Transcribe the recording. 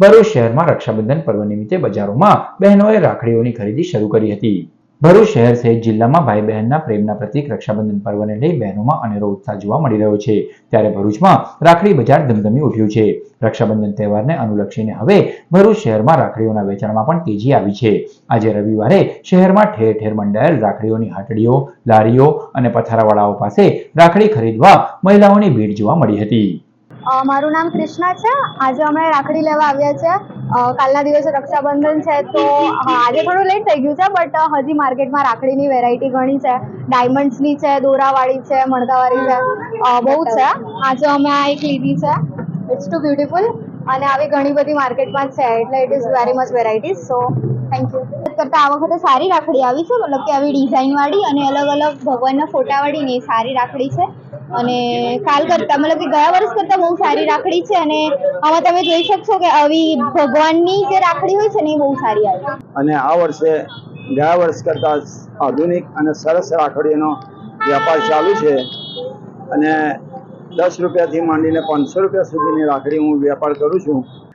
ભરૂચ શહેરમાં રક્ષાબંધન પર્વ નિમિત્તે બજારોમાં બહેનોએ રાખડીઓની ખરીદી શરૂ કરી હતી. ભરૂચ શહેર સહિત જિલ્લામાં ભાઈ બહેનના પ્રેમના પ્રતીક રક્ષાબંધન પર્વને લઈ બહેનોમાં અનેરો ઉત્સાહ જોવા મળી રહ્યો છે. ત્યારે ભરૂચમાં રાખડી બજાર ધમધમી ઉઠ્યું છે. રક્ષાબંધન તહેવારને અનુલક્ષીને હવે ભરૂચ શહેરમાં રાખડીઓના વેચાણમાં પણ તેજી આવી છે. આજે રવિવારે શહેરમાં ઠેર ઠેર મંડાયેલ રાખડીઓની હાટડીઓ, લારીઓ અને પથારાવાળાઓ પાસે રાખડી ખરીદવા મહિલાઓની ભીડ જોવા મળી હતી. મારું નામ કૃષ્ણા છે. આજે અમે રાખડી લેવા આવ્યા છે. કાલના દિવસે રક્ષાબંધન છે તો આજે થોડું લેટ થઈ ગયું છે બટ હજી માર્કેટમાં રાખડીની વેરાયટી ઘણી છે. ડાયમંડ્સની છે, દોરાવાળી છે મણકાવાળી છે. બહુ છે. આજે અમે આ એક લીધી છે. ઇટ્સ ટુ બ્યુટીફુલ અને આવી ઘણી બધી માર્કેટમાં છે, એટલે it is very much varieties so thank you કરતાં આ વખતે સારી રાખડી આવી છે, મતલબ કે આવી ડિઝાઇનવાળી અને અલગ અલગ ભગવાનના ફોટાવાળી ને સારી રાખડી છે. અને કાલ કરતાં, મતલબ કે ગયા વર્ષ કરતાં બહુ સારી રાખડી છે અને આમાં તમે જોઈ શકશો કે આવી ભગવાનની જે રાખડી હોય છે ને એ બહુ સારી આવી અને આ વર્ષે, ગયા વર્ષ કરતાં આધુનિક અને સરસ રાખડીઓનો વ્યાપાર ચાલુ છે. અને દસ રૂપિયાથી માંડીને પાંચસો રૂપિયા સુધીની રાખડી હું વેપાર કરું છું.